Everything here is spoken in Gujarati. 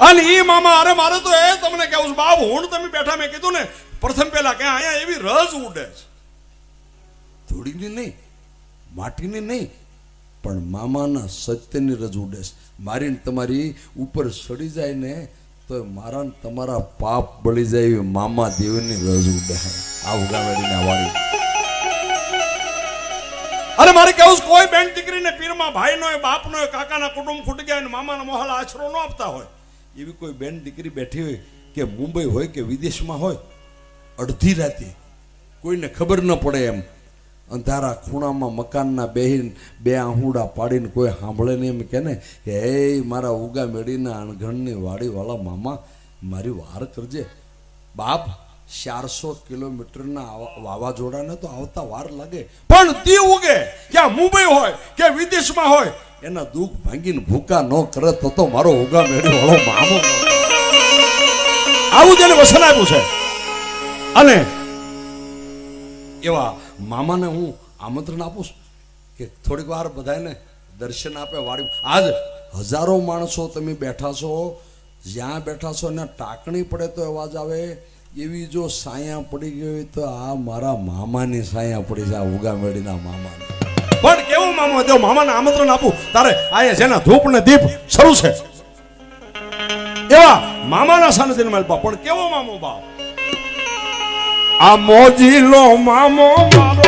અને એ મામા, અરે, મારે તો એ તમને છે, બાપ, હું તમે બેઠા, મેં કીધું ને, પ્રથમ પહેલા કે અહીંયા એવી રસ ઉડે છે. ધૂળીની નહીં, માટીની નહીં, પણ મામાના સત્યની રજ ઉડે છે. મારી તમારી ઉપર સડી જાય ને, તો મારા તમારા પાપ બળી જાય એવી મામા દેવની રજ ઉડે. આ ઉગાવેડીને વાળી અરે, મારે કેવું કોઈ બેન દીકરીને પીરમાં ભાઈનો બાપનો કાકાના કુટુંબ ફૂટી ગયા મામાના મોહાલ આશરો ન આપતા હોય. એવી કોઈ બેન દીકરી બેઠી હોય કે મુંબઈ હોય કે વિદેશમાં હોય, અડધી રાતે કોઈને ખબર ન પડે એમ. અંધારા ખૂણામાં મકાનના બેહીન બે આહુડા પાડીને કોઈ સાંભળે નહીં એમ કે ને કે હે, મારા ઉગા મેળીના અણઘણની વાડીવાળા મામા, મારી વાર કરજે. બાપ ચારસો કિલોમીટરના વાવાઝોડાને તો આવતા વાર લાગે. પણ દી ઉગે, ક્યાં મુંબઈ હોય કે વિદેશમાં હોય એના દુઃખ ભાંગીને ભૂકા ન કરે તો તો મારો ઉગા મેળ્યો વાળો મામો આવું જ એને વસન આપ્યું છે. અને એવા મામાને હું આમંત્રણ આપું છું કે થોડીક વાર બધાને દર્શન આપે વાળી આજ હજારો માણસો તમે બેઠા છો, જ્યાં બેઠા છો એને ટાંકણી પડે તો અવાજ આવે. એવી જો સાયા પડી ગઈ હોય તો આ મારા મામાની સાયા પડી છે, આ ઉગામેડીના મામાની. પણ કેવું મામો તેઓ મામાને આમંત્રણ આપું. તારે આયે જેના ધૂપ ને દીપ શરૂ છે. એવા મામાના સાનિધ્યમાં અલ્પા પણ કેવો મામો બાપ? આ મોજીલો મામો મારો